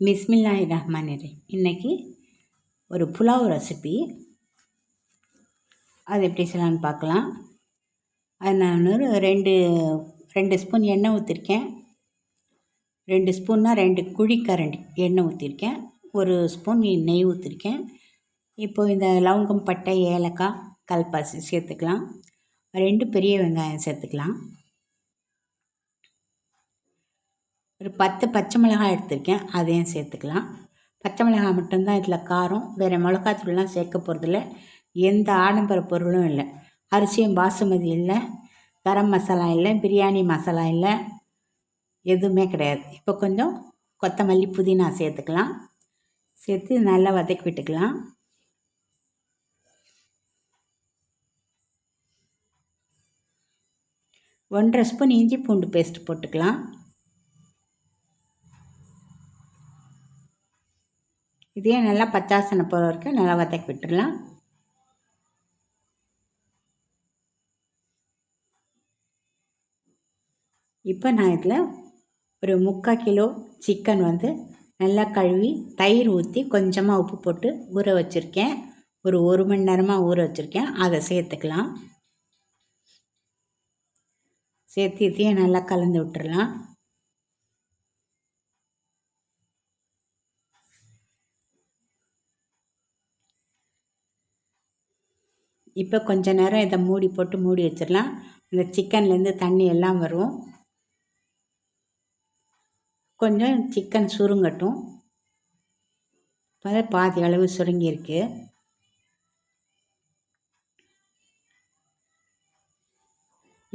பிஸ்மில்லாஹி ரஹ்மான் இன்றைக்கி ஒரு புலாவ் ரெசிபி. அது எப்படி செய்யலான்னு பார்க்கலாம். அது நான் ஒரு ரெண்டு ரெண்டு ஸ்பூன் எண்ணெய் ஊற்றிருக்கேன் ரெண்டு ஸ்பூன்னா ரெண்டு குழிக்கரண்டி எண்ணெய் ஊற்றிருக்கேன் ஒரு ஸ்பூன் நெய் ஊற்றிருக்கேன் இப்போது இந்த லவங்கம் பட்டை ஏலக்காய் கல்பாசி சேர்த்துக்கலாம். ரெண்டு பெரிய வெங்காயம் சேர்த்துக்கலாம். ஒரு பத்து பச்சை மிளகாய் எடுத்திருக்கேன் அதையும் சேர்த்துக்கலாம். பச்சை மிளகாய் மட்டும்தான் இதில் காரம் வேறு மிளகாத்தூள்லாம் சேர்க்க போகிறதில்ல எந்த ஆடம்பர பொருளும் இல்லை. அரிசியும் பாசுமதி இல்லை கரம் மசாலா இல்லை பிரியாணி மசாலா இல்லை எதுவுமே கிடையாது. இப்போ கொஞ்சம் கொத்தமல்லி புதினா சேர்த்துக்கலாம். சேர்த்து நல்லா வதக்கி விட்டுக்கலாம். ஒன்றரை ஸ்பூன் இஞ்சி பூண்டு பேஸ்ட் போட்டுக்கலாம். இதையும் நல்லா பச்சாசனை போகிற வரைக்கும் நல்லா வதக்கி விட்டுடலாம். இப்போ நான் இதில் ஒரு முக்கால் கிலோ சிக்கன் வந்து நல்லா கழுவி தயிர் ஊற்றி கொஞ்சமாக உப்பு போட்டு ஊற வச்சுருக்கேன். ஒரு ஒரு மணி நேரமாக ஊற வச்சுருக்கேன். அதை சேர்த்துக்கலாம். சேர்த்து இதையும் நல்லா கலந்து விட்டுறலாம் இப்போ கொஞ்ச நேரம் இதை மூடி போட்டு மூடி வச்சிடலாம். இந்த சிக்கன்லேருந்து தண்ணி எல்லாம் வரும். கொஞ்சம் சிக்கன் சுருங்கட்டும். இப்போ பாதி அளவு சுருங்கியிருக்கு.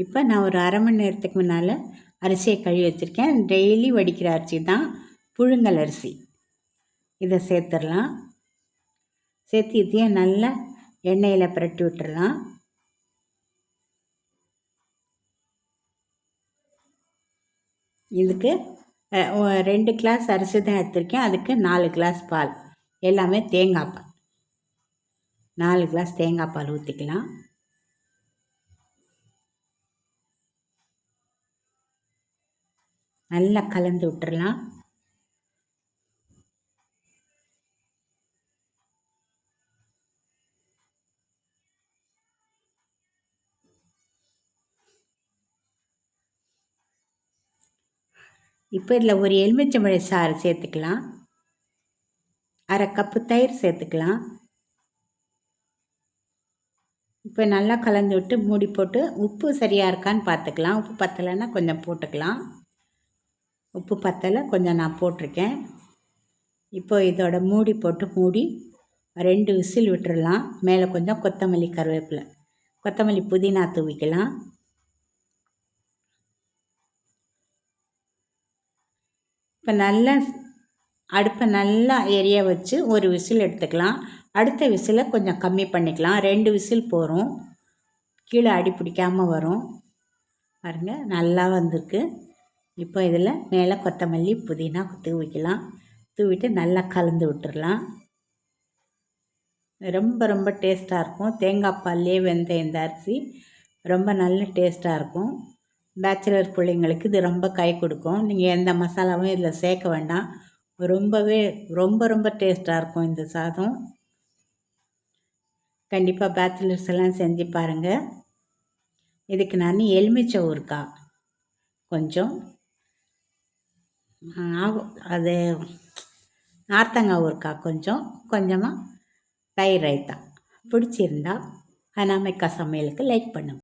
இப்போ நான் ஒரு அரை மணி நேரத்துக்கு முன்னால் அரிசியை கழுவி வச்சுருக்கேன். டெய்லி வடிக்கிற அரிசி தான். புழுங்கல் அரிசி. இதை சேர்த்துடலாம். சேர்த்து இதையும் நல்லா எண்ணெயில் பிரட்டி விட்டுறலாம். இதுக்கு ரெண்டு கிளாஸ் அரிசி தான் எடுத்திருக்கேன். அதுக்கு நாலு கிளாஸ் பால். எல்லாமே தேங்காய் பால். நாலு கிளாஸ் தேங்காய் பால் ஊற்றிக்கலாம் நல்லா கலந்து விட்டுறலாம். இப்போ இதில் ஒரு எலுமிச்சம்பழ சாறு சேர்த்துக்கலாம். அரை கப்பு தயிர் சேர்த்துக்கலாம். இப்போ நல்லா கலந்து விட்டு மூடி போட்டு உப்பு சரியாக இருக்கான்னு பார்த்துக்கலாம். உப்பு பத்தலைன்னா கொஞ்சம் போட்டுக்கலாம். உப்பு பத்தலை கொஞ்சம் நான் போட்டிருக்கேன். இப்போ இதோட மூடி போட்டு மூடி ரெண்டு விசில் விட்டுடலாம் மேலே கொஞ்சம் கொத்தமல்லி கருவேப்பிலை. கொத்தமல்லி புதினா தூவிக்கலாம். இப்போ நல்லா அடுப்பை நல்லா எரிய வச்சு ஒரு விசில் எடுத்துக்கலாம். அடுத்த விசிலை கொஞ்சம் கம்மி பண்ணிக்கலாம். ரெண்டு விசில் போகிறோம் கீழே அடி பிடிக்காமல் வரும். பாருங்கள் நல்லா வந்திருக்கு. இப்போ இதில் மேலே கொத்தமல்லி புதினா தூவிக்கலாம் தூவிட்டு நல்லா கலந்து விட்டுடலாம். ரொம்ப ரொம்ப டேஸ்ட்டாக இருக்கும். தேங்காய் பால்லே வெந்த இந்த அரிசி ரொம்ப நல்ல டேஸ்ட்டாக இருக்கும். பேச்சுலர் பிள்ளைங்களுக்கு இது ரொம்ப கை கொடுக்கும். நீங்கள் எந்த மசாலாவும் இதில் சேர்க்க வேண்டாம். ரொம்பவே ரொம்ப ரொம்ப டேஸ்ட்டாக இருக்கும் இந்த சாதம். கண்டிப்பாக பேச்சுலர்ஸ் எல்லாம் செஞ்சு பாருங்கள் இதுக்கு நான் எலுமிச்சை ஊருக்கா கொஞ்சம். அது நார்த்தங்காய் ஊருக்கா கொஞ்சம். கொஞ்சமாக தயிர் ரைத்தா. பிடிச்சிருந்தா அனாமிக்கா சமையலுக்கு லைக் பண்ணுங்கள்